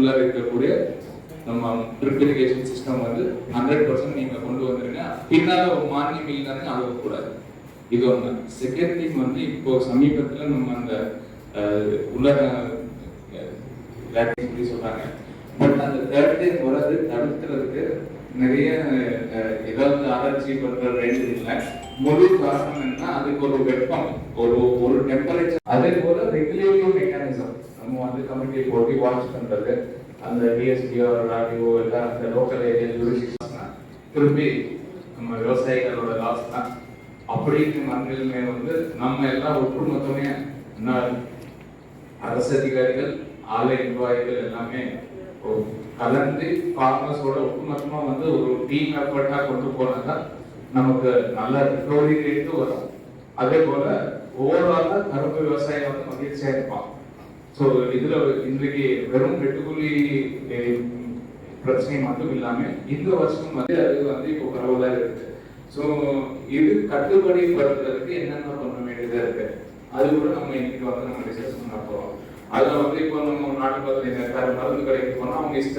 உள்ள இருக்கக்கூடிய நம்ம ட்ரிப் இரிகேஷன் சிஸ்டம் வந்து ஹண்ட்ரட் பர்சன்ட் நீங்க கொண்டு வந்துருங்க. பின்னால ஒரு மானியம் இல்லைன்னு அழுகக்கூடாது இது ஒண்ணு. செகண்ட் திங் வந்து இப்போ சமீபத்துல நம்ம அந்த உலக சொல்றாங்க. பட் அந்த தேர்ட் டைம் வர்றது தடுக்கிறதுக்கு நிறைய ஏதாவது ஆராய்ச்சி பண்ற ரெண்டு இல்லை. முழு காரணம் என்ன அதுக்கு ஒரு வெப்பம் ஒரு ஒரு டெம்பரேச்சர் அதே போல ரெகுலேட்டிவ் மெக்கானிசம் நம்ம வந்து கமிட்டியை போட்டு வாட்ச் பண்றது அந்த டிஎஸ்பிஓ ஆர்டிஓ எல்லாம் அந்த லோக்கல் ஏரியா திருப்பி நம்ம விவசாயிகளோட லாஸ் தான். அப்படின்னு மண்ணிலுமே வந்து நம்ம எல்லாம் ஒட்டுமொத்தமே அரசு அதிகாரிகள் ஆலை நிர்வாகிகள் எல்லாமே கலந்து ஃபார்மர்ஸோட ஒட்டுமொத்தமா வந்து ஒரு டீம் எஃபர்ட்டா கொண்டு போனாக்கா நமக்கு நல்ல ரிகவரி ரேட்டும் வரும். அதே போல ஓவராலா கரும்பு விவசாயம் வந்து மகிழ்ச்சியா இருப்பான் ஸோ இதில் இன்றைக்கு வெறும் வெட்டுக்குள்ளி பிரச்சனை மட்டும் இல்லாமல் இந்த வருஷம் வந்து அது வந்து இப்போ பரவலாக இருக்கு. ஸோ இது கட்டுப்படி படுத்துறதுக்கு என்னென்ன பண்ண வேண்டியதாக இருக்கு? அது கூட நம்ம இன்னைக்கு வந்து நம்ம டிஸ்கஸ் பண்ண போகிறோம் அதில் வந்து இப்போ நம்ம நாட்டு பார்த்து மருந்து கடைக்கு போனால் அவங்க இஷ்ட